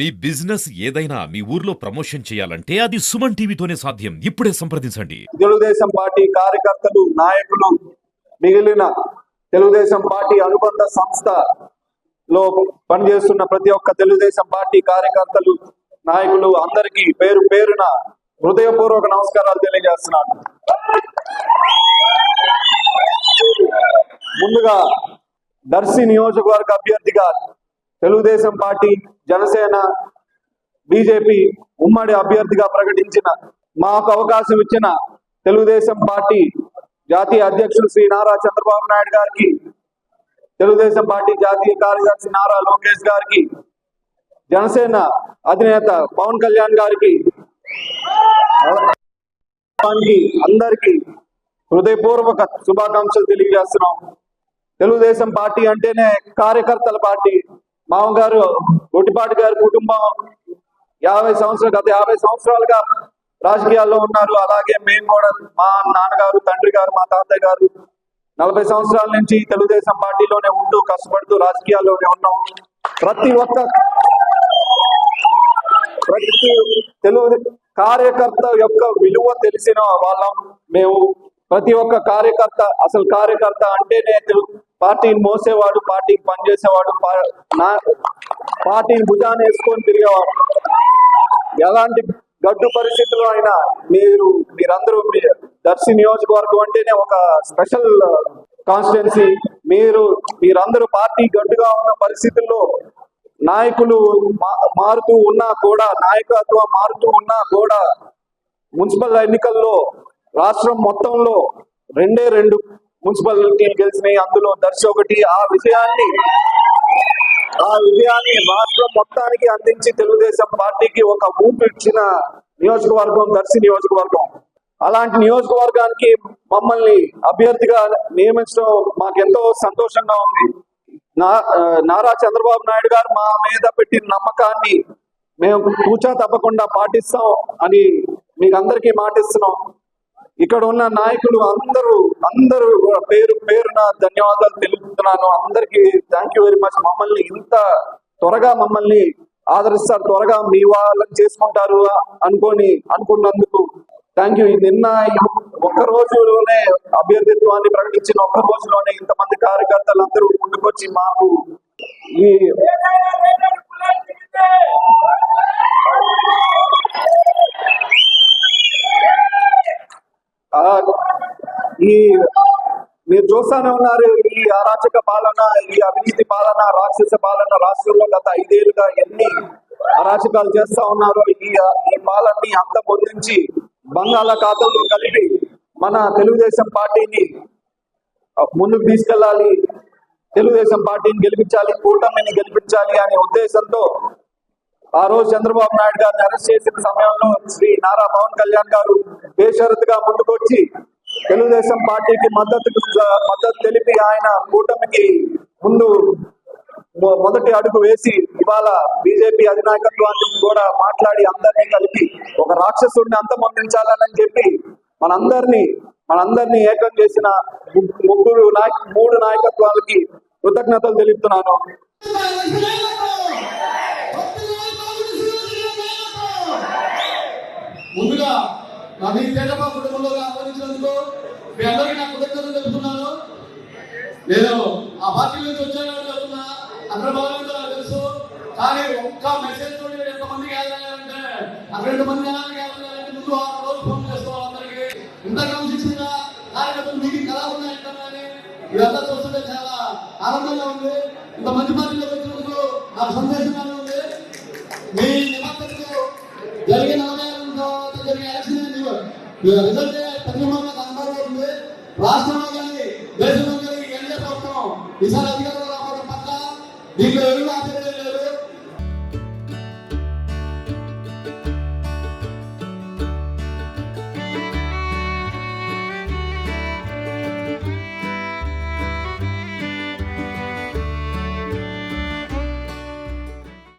మీ business ఏదైనా మీ ఊర్లో promotion చేయాలంటే అది సుమన్ టీవీతోనే సాధ్యం. ఇప్పుడే సంప్రదించండి. తెలుగుదేశం పార్టీ కార్యకర్తలు నాయకులు మిగిలిన తెలుగుదేశం పార్టీ అనుబంధ సంస్థ లో పనిచేస్తున్న ప్రతి ఒక్క తెలుగుదేశం పార్టీ కార్యకర్తలు నాయకులు అందరికీ పేరు పేరున హృదయపూర్వక నమస్కారాలు తెలియజేస్తున్నాను. ముందుగా దర్శి నియోజకవర్గ అభ్యర్థిగా తెలుగుదేశం పార్టీ జనసేన బీజేపీ ఉమ్మడి అభ్యర్థిగా ప్రకటించిన మాకు అవకాశం ఇచ్చిన తెలుగుదేశం పార్టీ జాతీయ అధ్యక్షులు శ్రీ నారా చంద్రబాబు నాయుడు గారికి తెలుగుదేశం పార్టీ జాతీయ కార్యదర్శి నారా లోకేష్ గారికి జనసేన అధినేత పవన్ కళ్యాణ్ గారికి అందరికీ హృదయపూర్వక శుభాకాంక్షలు తెలియజేస్తున్నాం. తెలుగుదేశం పార్టీ అంటేనే కార్యకర్తల పార్టీ. మామగారు గొట్టిపాటి గారి కుటుంబం యాభై సంవత్సరాలు గత యాభై సంవత్సరాలుగా రాజకీయాల్లో ఉన్నారు. అలాగే మేము కూడా మా నాన్నగారు తండ్రి గారు మా తాతయ్య గారు నలభై సంవత్సరాల నుంచి తెలుగుదేశం పార్టీలోనే ఉంటూ కష్టపడుతూ రాజకీయాల్లోనే ఉన్నాం. ప్రతి ఒక్క ప్రతి తెలుగు కార్యకర్త యొక్క విలువ తెలిసిన వాళ్ళం మేము. ప్రతి ఒక్క కార్యకర్త అసలు కార్యకర్త అంటేనే తెలుగు పార్టీని మోసేవాడు పార్టీకి పనిచేసేవాడు నా పార్టీని భుజాన్ని వేసుకొని తిరిగేవాడు. ఎలాంటి గడ్డు పరిస్థితుల్లో అయినా మీరు మీరందరూ మీ దర్శి నియోజకవర్గం అంటేనే ఒక స్పెషల్ కాన్స్టిట్యున్సీ మీరు మీరందరూ పార్టీ గడ్డుగా ఉన్న పరిస్థితుల్లో నాయకులు మారుతూ ఉన్నా కూడా నాయకత్వం మారుతూ ఉన్నా కూడా మున్సిపల్ ఎన్నికల్లో రాష్ట్రం మొత్తంలో రెండే రెండు మున్సిపాలిటీలు గెలిచినాయి. అందులో దర్శి ఒకటి. ఆ విజయాన్ని ఆ విజయాన్ని రాష్ట్రం మొత్తానికి అందించి తెలుగుదేశం పార్టీకి ఒక ఊపు ఇచ్చిన నియోజకవర్గం దర్శి నియోజకవర్గం. అలాంటి నియోజకవర్గానికి మమ్మల్ని అభ్యర్థిగా నియమించడం మాకెంతో సంతోషంగా ఉంది. నా నారా చంద్రబాబు నాయుడు గారు మా మీద పెట్టిన నమ్మకాన్ని మేము కూచా తప్పకుండా పాటిస్తాం అని మీకు అందరికీ మాటిస్తున్నాం. ఇక్కడ ఉన్న నాయకులు అందరూ అందరూ పేరు పేరున ధన్యవాదాలు తెలుపుతున్నాను. అందరికీ థ్యాంక్ యూ వెరీ మచ్ మమ్మల్ని ఇంత త్వరగా మమ్మల్ని ఆదరిస్తారు త్వరగా మీ వాళ్ళని చేసుకుంటారు అనుకొని అనుకున్నందుకు థ్యాంక్ యూ నిన్న ఒక్క రోజులోనే అభ్యర్థిత్వాన్ని ప్రకటించిన ఒక్క రోజులోనే ఇంతమంది కార్యకర్తలు అందరూ ముందుకొచ్చి మాకు ఈ ఈ మీరు చూస్తానే ఉన్నారు ఈ అరాచక పాలన ఈ అవినీతి పాలన రాక్షస పాలన రాష్ట్రంలో గత ఐదేళ్ళుగా ఎన్ని అరాచకాలు చేస్తా ఉన్నారో ఈ ఈ పాలనని అంత పొందించి బంగాళాఖాతంలో కలిపి మన తెలుగుదేశం పార్టీని ముందుకు తీసుకెళ్ళాలి తెలుగుదేశం పార్టీని గెలిపించాలి కూటమిని గెలిపించాలి అనే ఉద్దేశంతో ఆ రోజు చంద్రబాబు నాయుడు గారిని అరెస్ట్ చేసిన సమయంలో శ్రీ నారా పవన్ కళ్యాణ్ గారు బేషరతుగా ముందుకొచ్చి తెలుగుదేశం పార్టీకి మద్దతు మద్దతు తెలిపి ఆయన కూటమికి ముందు మొదటి అడుగు వేసి ఇవాళ బీజేపీ అధినాయకత్వాన్ని కూడా మాట్లాడి అందరినీ కలిపి ఒక రాక్షసుడిని అంతమొందించాలని చెప్పి మనందరినీ మనందరినీ ఏకం చేసిన ముగ్గురు నాయ మూడు నాయకత్వాలకి కృతజ్ఞతలు తెలుపుతున్నాను. ముందుగా నా మీ తేజపా కుటుంబంలో ఆహ్వానించినందుకు మీ అందరికీ నా కృతజ్ఞతలు తెలుపుతున్నాను. నేను ఆ పార్టీ నుంచి వచ్చాను చెప్తున్నా అక్కడ బాగుందో నాకు తెలుసు. కానీ ఒక్క మెసేజ్ తోటి ఎంతమంది గ్యాదర్ అక్కడ రెండు మంది జనాలు ముందు ఆ రోజు ఫోన్ చేసుకోవాలి అందరికీ ఇంత క్రమశిక్షణగా కార్యకర్తలు మీకు ఎలా ఉన్నాయంటే ఇదంతా చూస్తుంటే చాలా ఆనందంగా ఉంది. ఇంత మంచి పార్టీలో వచ్చినందుకు నాకు సంతోషంగా ఉంది. మీ రిజల్ట్ పరిణామంగా కనబడబోతుంది రాష్ట్రంలో కానీ దేశంలో కానీ ఎన్ఏ ప్రభుత్వం ఈసారి అధికారంలో రావడం పట్ల దీంట్లో ఎదురు ఆశ్చర్యం లేదు.